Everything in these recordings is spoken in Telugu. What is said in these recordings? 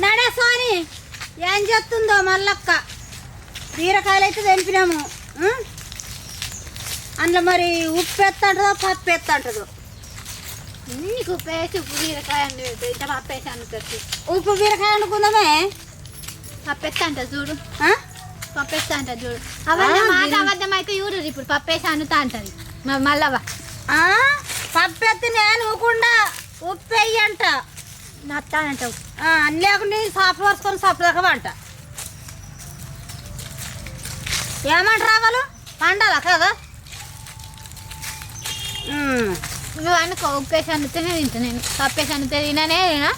నడే సోని. ఏం చేస్తుందో మల్లక్క? బీరకాయలు అయితే తెంపినాము? అందులో మరి ఉప్పు ఎత్తంటదో పప్పు ఎత్తంటదో? నీకు పేసి ఉప్పు బీరకాయ ఇంత పప్పేసి అనుకోవచ్చు ఉప్పు బీరకాయ వండుకుందామే? పప్పేస్తా అంట చూడు. అంట చూడు. అవన్నీ మాట అబద్ధం అయితే చూడు ఇప్పుడు పప్పేసి అనుతా అంటది. మ- మళ్ళవ్వ ఆ? పప్పు ఎత్తి నేను ఊకుండా ఉప్పు వెయ్యంట నత్తానంటావు ఆ, లేకుంటే సాపు వరుసుకొని సాపు దాకా అంట ఏమంటారు వాళ్ళు? పండాలా కదా? అనుకో ఉప్పేసి అనుతేనే తింటా నేను. పప్పేసి అనుతే తిననే తినా.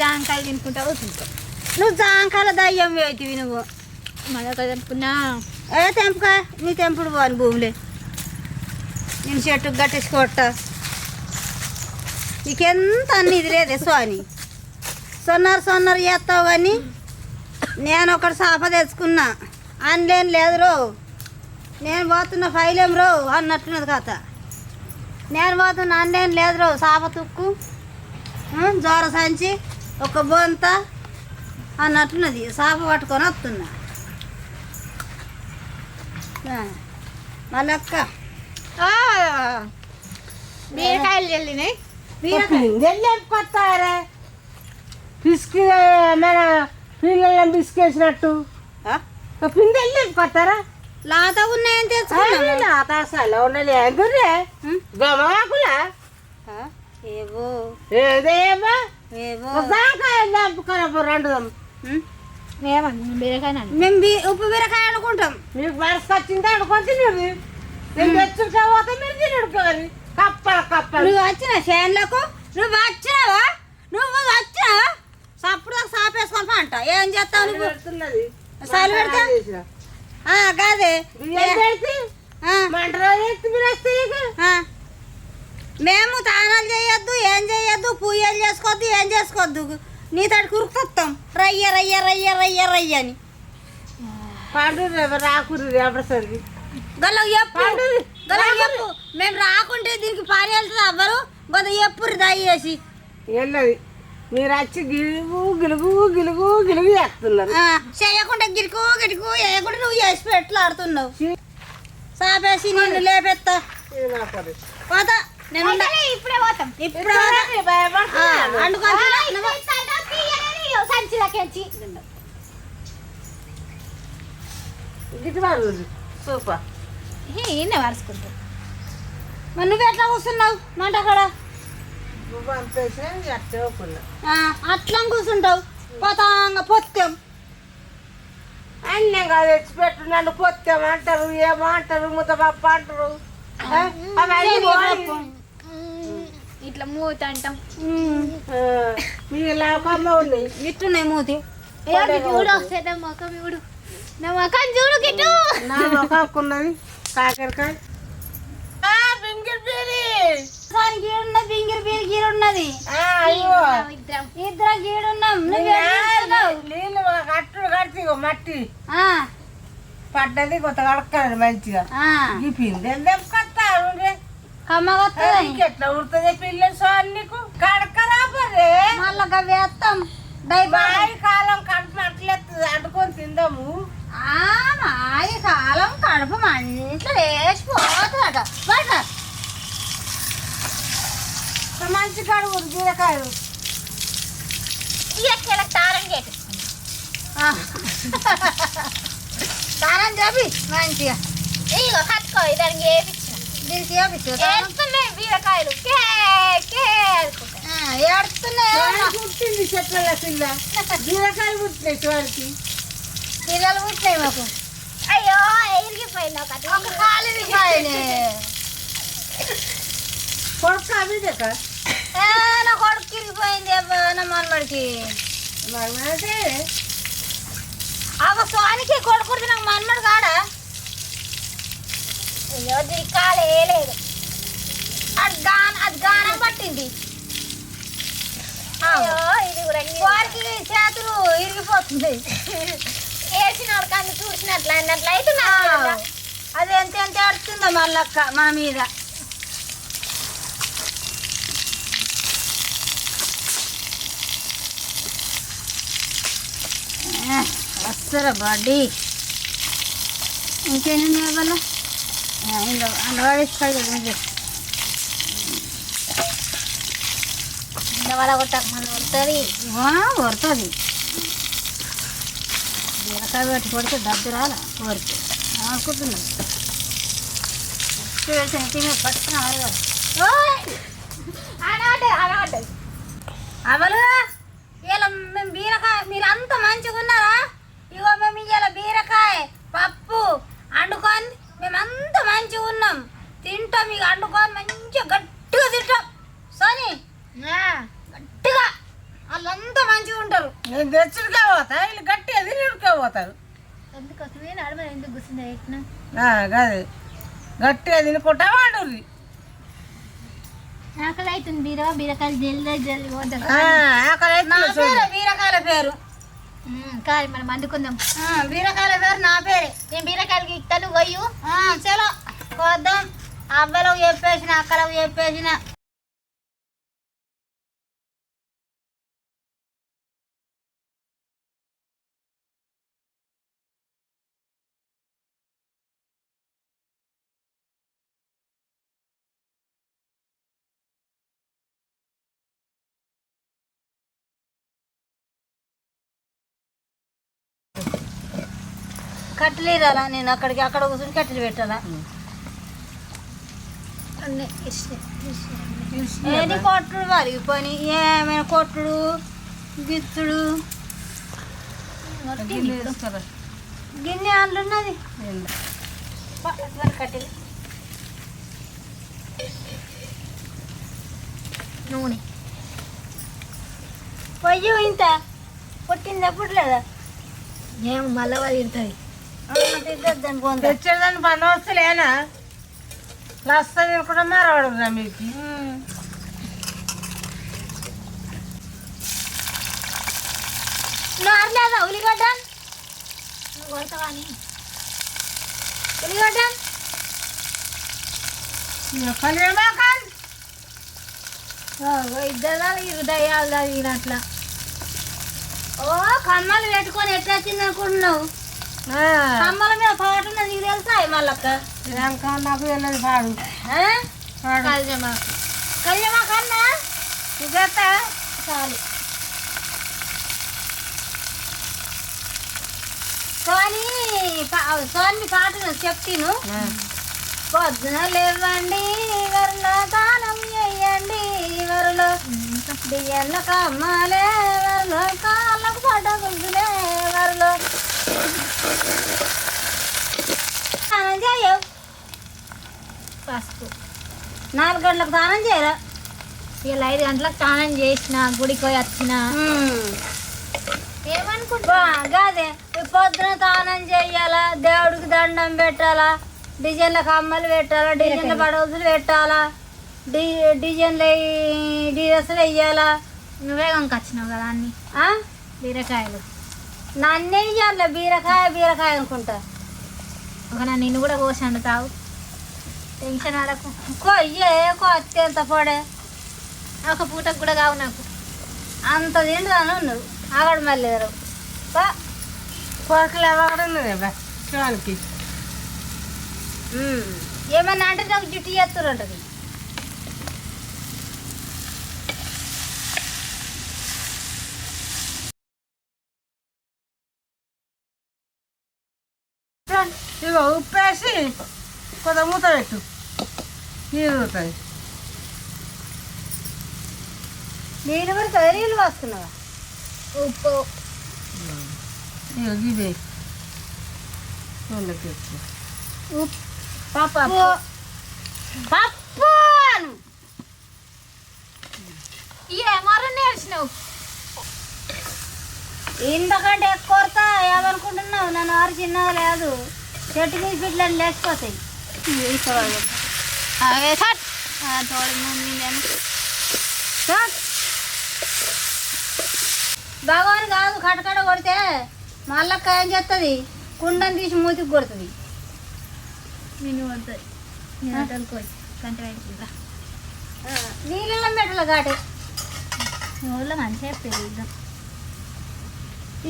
జాంకాయలు తినుకుంటా కూర్చుంటా నువ్వు జాంకాల దయ్యం అవుతుంది నువ్వు. మళ్ళీ చెప్పుకున్నా ఏ తెంపుకా? నీ తెంపుడు పోని భూమిలే. నేను చెట్టుకు కట్టేసుకోట నీకెంత అన్ని ఇది లేదే స్వామి. సొన్నారు సొన్నారు చేస్తావు కానీ నేను ఒకటి సాప తెచ్చుకున్నా. ఆన్లైన్ లేదు రో. నేను పోతున్న ఫైలేం రో అన్నట్టున్నది కథ. నేను పోతున్న ఆన్లైన్ లేదు రో సాప తుక్కు. ఆ, జ్వర సంచి ఒక బొంత అన్నట్టున్నది. సాప పట్టుకొని వస్తున్నా. ఆ, మళ్ళక్క. బీరకాయలు చల్లినాయి బీరకాయ కొత్తారే? పిసికి మన పిల్లలను పిసికేసినట్టు? పిందెళ్ళి కొత్తారా లాత ఉన్నాయని తెచ్చుకున్నాము ఆకాశాలు ఉన్నది ఎగురే ఉం? గమాకులా ఆ, ఏవో? ఏదేమో ఏవో? దాకాయ దంపుకొని రెండు మేము ఉప్పు బీరకాయ అనుకుంటాం. మీకు మనసు వచ్చింది అనుకొని తినరు నేను తెచ్చుకుంటా పోతే మీరు తినడుకోవాలి కప్పల కప్పలు. నువ్వు వచ్చిన చేనులకు నువ్వు వచ్చినావా? నువ్వు పంట ఏం చేస్తావు నువ్వు? సాలు పెడతా? కాదే. మేము తానాలు చేయొద్దు ఏం చేయొద్దు పూజలు చేసుకోవద్దు ఏం చేసుకోవద్దు. నీ తడి కురుకుతాం రయ్య రయ్య రయ్య రయ్య రయ్య అని. పండు రాకురు రేపటిసరికి గల్ల చెప్పు గల్ల చెప్పు మేము రాకుంటే దీనికి పాని వెళ్తుంది అవ్వరు గొద్ద ఎప్పుడు దయచేసి వెళ్ళది మీరు వచ్చి గిలుగు గిలుగు గిలుగు గిలుగు చేస్తున్నారు. ఆ, చేయకుండా గిరుకు గిరుకు వేయకుండా నువ్వు చేసి పెట్లాడుతున్నావు సాపేసి నిన్ను లేపెత్తా. పోత. నేను. ఇప్పుడే పోతాం. సూపర్. ఈయన వరుసుకుంటాం మరి నువ్వు ఎట్లా కూర్చున్నావు? మంట కాడ అట్లా కూర్చుంటావు. పోతాంగ పొత్తాం. అన్యంగా తెచ్చిపెట్టు నన్ను పొత్తామంటారు ఏమంటారు ముద్దపప్పు అంటారు. ఇట్లా మూత అంటాం. మీ లాకమ్మ ఉన్నాయి. ఇట్టున్నాయి మూతి. చూడు ఒకసారి నా ముఖం చూడు. నా ముఖం చూడు గిట్టు నా మొక్కకున్నది కాకరకాయ. అయ్యో ఇద్దరం. గీడున్నాం? నీళ్ళు కడితే మట్టి. ఆ, పడ్డది కొత్త కడకాలి మంచిగా. దెబ్బకొస్తారు ఎట్లా ఉడుతుంది పిల్లలు సార్ నీకు? కడకరా బరే మళ్ళా వేస్తాం. బాయి కాలం కడుపు అట్లెత్తది అంటుకొని తిందాము. ఆ, మాది కాలం కడుపు లేచిపోతుందట బయట. మంచి కడుగు బీరకాయలు ఇయ్యకెళ్ళ తారం చేసి ఆ. చేపి మంచిగా ఇగో కట్టుకో దానికి వేపించిన దీనికి చేపించు వేస్తున్నాయి బీరకాయలు కే కే అనుకుంటా పుట్టింది చెట్ల పిల్ల బీరకాయలు పుట్టినాయి చివరికి పిల్లలు పుట్టినాయి మాకు అయ్యో ఎరిగిపోయింది ఒకటి ఒక కాలు విరిగిపోయినాయి. కొడుకు బీరక ఏ, నా కొడుకు ఇరిగిపోయింది అబ్బా, నా మనమడికి ఒక సోనికి కొడుకుడికి నాకు మనమడు కాడా? అయ్యో దీనికి కాలు వేయలేదు అది గాన అది గానం పట్టింది వారికి చేతులు ఇరిగిపోతుంది. వేసిన కన్ను చూసినట్లు అన్నట్లు అయితే అది ఎంత ఎంత ఏడుస్తుందో మళ్ళక్క మన మీద. సరే బాడీ? వాళ్ళ వాళ్ళ కొట్ట మళ్ళీ కొడుతుంది కొడుతుంది బీరకాయ పెట్టి కొడితే డబ్బు రాలా కోరిక అనుకుంటున్నాం చూడాల్సిన పట్టుకున్నాం అవలు? ఇలా మేము బీరకాయ మీరు అంత మంచిగా ఉన్నారా బీరకాయ పప్పు వండుకొని మేము అంత మంచిగా ఉన్నాం. తింటాం ఇక వండుకొని మంచిగా గట్టిగా తింటాం. సోని గట్టిగా. వాళ్ళంతా మంచిగా ఉంటారు. నేను తెచ్చుడికే పోతా వీళ్ళు గట్టిగా తిరుగుకే పోతారు. అందుకోసమే నడమ ఎందుకు కూర్చుంది గట్టిగా తినుకుంటా వాడుర్రి. ఆకలి అవుతుంది బీర బీరకాయలు జల్ది జల్ది పోతారు. ఆ, ఆకలి బీరకాయల పేరు. కాదు మనం అందుకుందాం. బీరకాయల పేరు నా పేరే. నేను బీరకాయలకి ఇస్తాను పోయి. చలో. వద్దాం అబ్బాయిలకు చెప్పేసిన అక్కలకు చెప్పేసిన. కట్టెలు ఇరాలా నేను అక్కడికి అక్కడ కూర్చొని కట్టెలు పెట్టాలా? ఏది కొట్టుడు వలిగిపోయి ఏమైనా కొట్టుడు గిత్తుడు గిన్నె ఏంది? కట్టెలు. నూనె. పొయ్యి ఇంత. పుట్టింది ఎప్పుడు లేదా? ఏం మళ్ళీ తింటుంది. తెచ్చేదాన్ని పని వస్తలేనా లస్త తినకుండా మరవడురా మీకు నారలేదా ఉల్లిగడ్డ కొడతావా అని? ఉల్లిగడ్డ ఇద్దరు హృదయాలు తగినట్లా ఓ కమ్మలు పెట్టుకొని ఎట్లా వచ్చింది అనుకుంటున్నావు కమ్మల మీద పాటు నీకు తెలుసా? మళ్ళక్క నాకు వెళ్ళదు పాడు. కాదు కళ్యామా. కన్నా? సుజాత చాలు. సోని సోని పాట చెప్తాను. పొద్దున లేవండి వరలో తాళం వేయండి వరలో బియ్యంలో కమ్మాలే వరలో కాళ్ళకు పడ్డ గుంజులే వరలో స్నానం చేయవు పసుపు. నాలుగు గంటలకు స్నానం చేయరా ఇలా ఐదు గంటలకు స్నానం చేసిన గుడికి పోయి వచ్చిన. ఏమనుకుంటా ఈ పొద్దున స్నానం చెయ్యాలా దేవుడికి దండం పెట్టాలా డిజైన్ల కమ్మలు పెట్టాలా డిజైన్ల పడవసులు పెట్టాలా డి డిజైన్ల డ్రెస్సులు వెయ్యాలా? నువ్వే కొనుకొచ్చినావు కదా అన్ని. ఆ? బీరకాయలు. నన్నే ఇయ్యాలి బీరకాయ బీరకాయ అనుకుంటా. ఒక నా నిన్ను కూడా కోసి వండుతావు. టెన్షన్ ఆడకు. కొయ్యే కొత్త ఎంత పొడే? ఒక పూటకు కూడా కావు నాకు. అంత తింటాను నువ్వు ఆగడు మళ్ళీ ఎదురు. కొరకలు ఎవరు ఉన్నది శివానికి ఉమ్. ఏమన్నా అంటే నాకు జుట్టు చేస్తురు ఉంటుంది ఇగో ఉప్పేసి కొంత మూత పెట్టు నీరు అవుతుంది నేను కూడా నీళ్ళు వస్తున్నావా ఉప్పు. ఉప్పు పప్పు. పప్పు నేర్చినావు. ఇంతకంటే ఎక్కువ కొరత ఏమనుకుంటున్నావు నన్ను ఆరు చిన్నగా లేదు? చెట్టు మీద పిల్లలు లేచిపోతాయి. చాట్. భగవాన్ కాదు కటకట కొడితే మళ్ళక్క ఏం చేస్తుంది కుండని తీసి మూతికి కొడుతుంది. హోటల్కి పోయి కంటి ఊళ్ళో మంచిగా పెరుగుదాం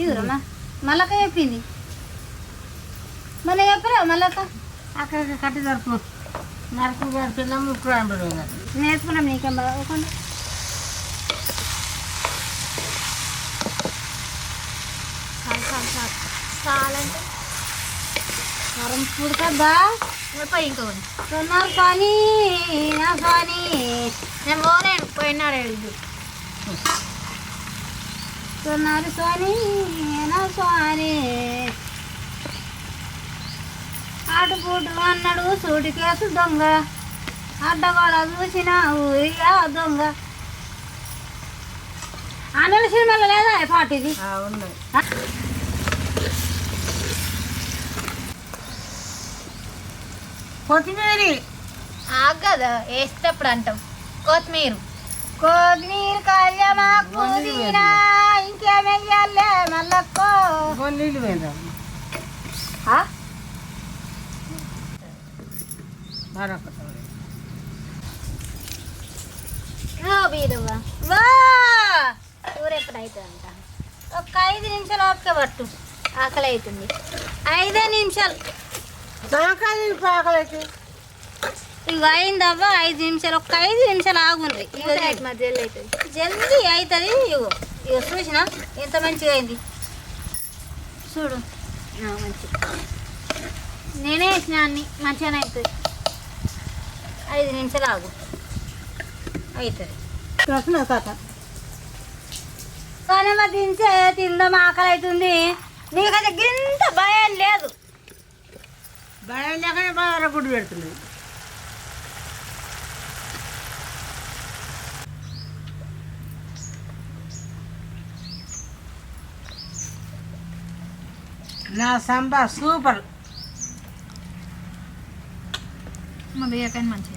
ఇదిరమ్మా మళ్ళక్క చెప్పింది. మళ్ళీ చెప్పరా మళ్ళక్క అక్కడ కట్టి జరుపు నరకు జరిపిన ముక్కు అంటారు నేర్చుకున్నాం నీకేం చాలు చాలంటే? కారం పుడకద్దా పోయి ఇంకోటి సొన్నారు స్వామి నా స్వామి నేను పోలేను పోయినాడు ఇది సొన్నారు స్వామి నా స్వామి ఆటుపూటు అన్నాడు సూటికేసు దొంగ. అడ్డగోడ చూసిన ఊరిగా దొంగ. ఆంధ్ర సినిమాలో లేదా పాట ఇది? ఉన్నాయి కొత్తిమీరి. ఆగదా వేసేటప్పుడు అంటాం కొత్తిమీర. కొత్తిమీర కళ్యామా పుదీనా ఇంకేమెయ్యాలే కొన్ని నీళ్ళు వేద్దాం బీదవ్వ వా కూర ఎప్పుడు అవుతుంది అంట ఒక ఐదు నిమిషాలు ఓపిక పట్టు. ఆకలి అవుతుంది ఐదే నిమిషాలు. దాకాలి పాకలైతే ఇక అయిందవ్వా ఐదు నిమిషాలు. ఒక ఐదు నిమిషాలు ఆగుండ్రి. ఇక మధ్యలో అవుతుంది జల్దీ అవుతుంది ఇగో. ఇగో చూసిన ఎంత మంచిగా అయింది. చూడు. మంచి నేనే వేసిన అన్ని మంచిగానే అవుతుంది ఐదు నిమిషాలు ఆగు. అవుతుంది ప్రశ్న కథ. కానీ మరి దించే తిందాం ఆకలి అవుతుంది నీకైతే గింత భయం లేదు. భయం లేకనే బాగా గుడి పెడుతుంది. నా సంబా సూపర్. మా మంచిగా